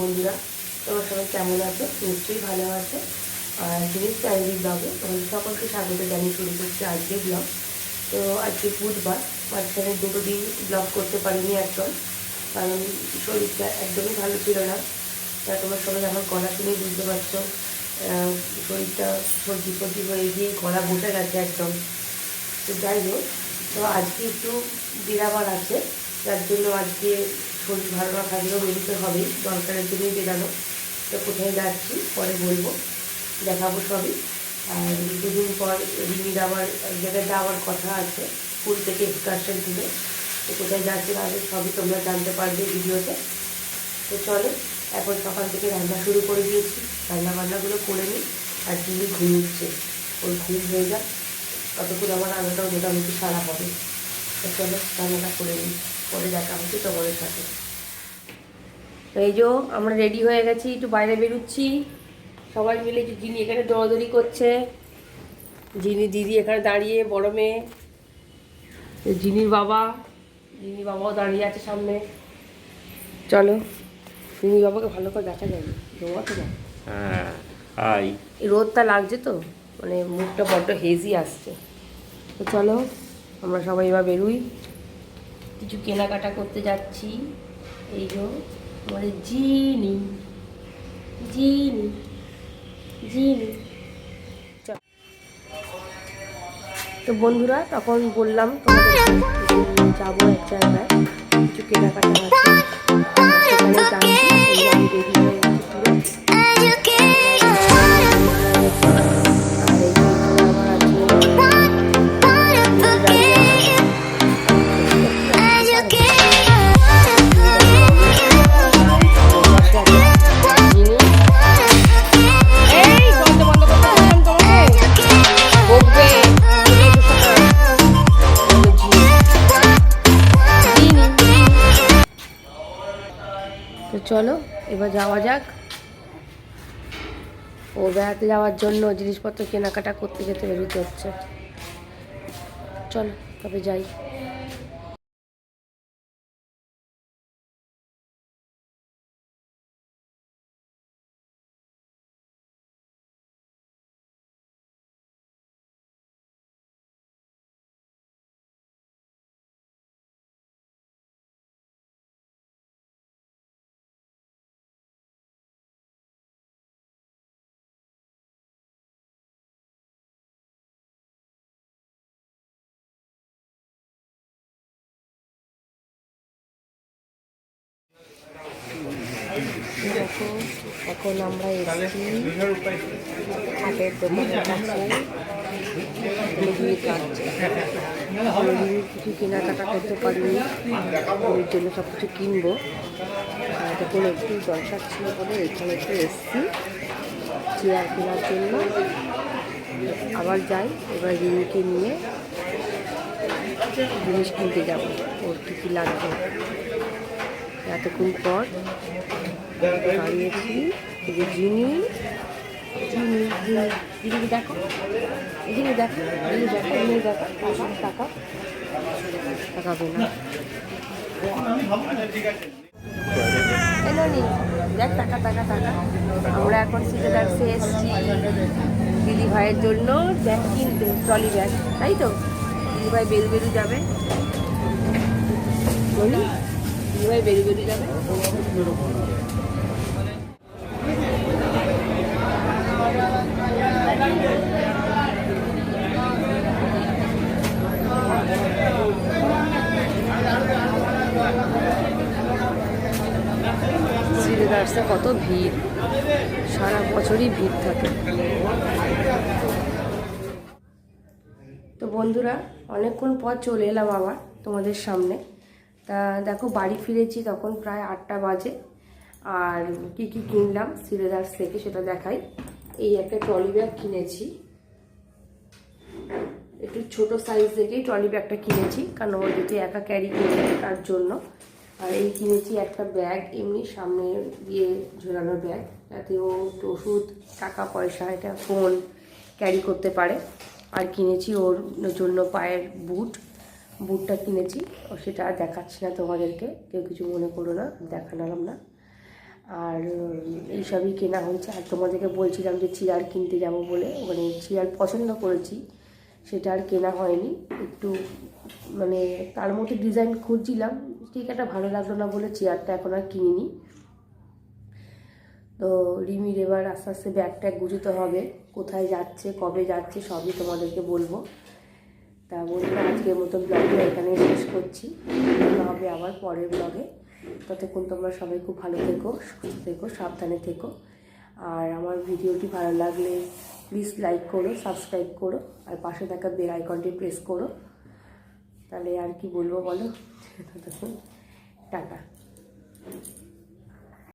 বন্ধুরা, তোমার সবাই কেমন আছে? নিশ্চয়ই ভালো আছে। আর জিনিস চাইলি ব্লগে তোমাদের সকলকে স্বাগত জানিয়ে শুরু করছি আজকে ব্লগ। তো আজকে বুধবার মাঝখানে দুটো দিন ব্লগ করতে পারিনি একদম, কারণ শরীরটা একদমই ভালো ছিল না। তা তোমার সবাই আমার গলা শুনেই বুঝতে পারছ শরীরটা সর্দি সর্দি হয়ে গিয়ে গলা বসে গেছে একদম। তো যাই হোক, তো আজকে একটু বেরাবার আছে, যার জন্য আজকে শরীর ভালো না থাকলেও বেরোতে হবেই দরকারের জন্যই বেরানো তো কোথায় যাচ্ছি পরে বলব। দেখাবো সবই। আর দুদিন পর রিমির আবার এক জায়গায় যাওয়ার কথা আছে স্কুল থেকে এক্সকারশন তুলে তো কোথায় যাচ্ছে তাহলে সবই তোমরা জানতে পারবে ভিডিওতে। তো চলো, এখন সকাল থেকে রান্না শুরু করে দিয়েছি। রান্না বান্নাগুলো করে নিই, আর দিদি ঘুমিয়েছে। ওই ঘুম হয়ে যাক। ততক্ষণ আমার রান্নাটাও মোটামুটি সারা হবে। তো চলো, রান্নাটা করে নিই। পরে দেখা হচ্ছে তোমাদের সাথে তো এই যে আমরা রেডি হয়ে গেছি একটু বাইরে বেরোচ্ছি। সবাই মিলে একটু যিনি এখানে দৌড়াদৌড়ি করছে। যিনি দিদি এখানে দাঁড়িয়ে বড় মেয়ে। তো জিনির বাবা জিনির বাবাও দাঁড়িয়ে আছে সামনে। চলো জিনির বাবাকে ভালো করে দেখা যাবে হ্যাঁ হাই রোদটা লাগছে তো মানে মুখটা বড্ড হেজি আসছে। তো চলো আমরা সবাই এবার বেরোই। কিছু কেনাকাটা করতে যাচ্ছি। এই যে আমাদের জিনি। জিনি। জিনি। তো বন্ধুরা, তখন বললাম যাব এক জায়গায়। কিছু কেনাকাটা আছে। সেখানে যাচ্ছি চলো, এবার যাওয়া যাক। ও বেড়াতে যাওয়ার জন্য জিনিসপত্র কেনাকাটা করতে যেতে বেরোতে হচ্ছে। চলো, তবে যাই। দেখো, এখন আমরা এসেছি হাটের দোকানের কাছে। কাটছে মুরগির কিছু কেনাকাটা করতে পারিনি। ওর জন্য সব কিছু কিনবো তখন একটু দরকার ছিল বলে এখানে একটু এসেছি। চেয়ার কেনার জন্য। আবার যাই, এবার রিমিকে নিয়ে জিনিস কিনতে যাব। ওর কী কী লাগবে? এতক্ষণ পর দেখো দেখো টাকা দেখ টাকা টাকা আমরা এখন সিটে ডাকছে এসছি দিদি ভাইয়ের জন্য ব্যাগ কিনতে ট্রলি ব্যাগ তাই তো দিদি ভাই বেরু বেরু যাবে দিদি ভাই বেরু বেরু যাবে সিলেদার্সে কত ভিড়? সারা বছরই ভিড় থাকে। তো বন্ধুরা, অনেকক্ষণ পর চলে এলাম আবার তোমাদের সামনে। তা দেখো, বাড়ি ফিরেছি তখন প্রায় আটটা বাজে। আর কি কি কিনলাম সিলেদার্স থেকে সেটা দেখাই। এই একটা ট্রলি ব্যাগ কিনেছি। একটু ছোট সাইজ থেকেই ট্রলি ব্যাগটা কিনেছি, কারণ ও যদি একা ক্যারি করবে তার জন্য। আর এই কিনেছি একটা ব্যাগ, এমনি সামনে দিয়ে ঝোলানো ব্যাগ। যাতে ও ওষুধ, টাকা, পয়সা, এটা ফোন ক্যারি করতে পারে। আর কিনেছি ওর জন্য পায়ের বুট। বুটটা কিনেছি। ও সেটা আর দেখাচ্ছি না তোমাদেরকে। কেউ কিছু মনে করো না, দেখালাম না। আর এইসবই কেনা হয়েছে। আর তোমাদেরকে বলছিলাম যে চেয়ার কিনতে যাব বলে। মানে চেয়ার পছন্দ করেছি। সেটা আর কেনা হয়নি। একটু মানে তার মধ্যে ডিজাইন খুঁজছিলাম। একটা ভালো লাগল না বলে চেয়ারটা এখন আর কিনিনি। তো রিমির এবার আস্তে আস্তে ব্যাগ ট্যাগ গুছোতে হবে, কোথায় যাচ্ছে, কবে যাচ্ছে সবই তোমাদেরকে বলব। তা বন্ধুরা আজকের মতো ব্লগটা এখানে শেষ করছি। হবে আবার পরের ব্লগে ততক্ষণ তোমরা সবাই খুব ভালো থেকো, সুস্থ থেকো, সাবধানে থেকো। আর আমার ভিডিওটি ভালো লাগলে প্লিজ লাইক করো সাবস্ক্রাইব করো। আর পাশে থাকা বেল আইকনটি প্রেস করো। তাহলে আর কি বলব বলো? টাটা।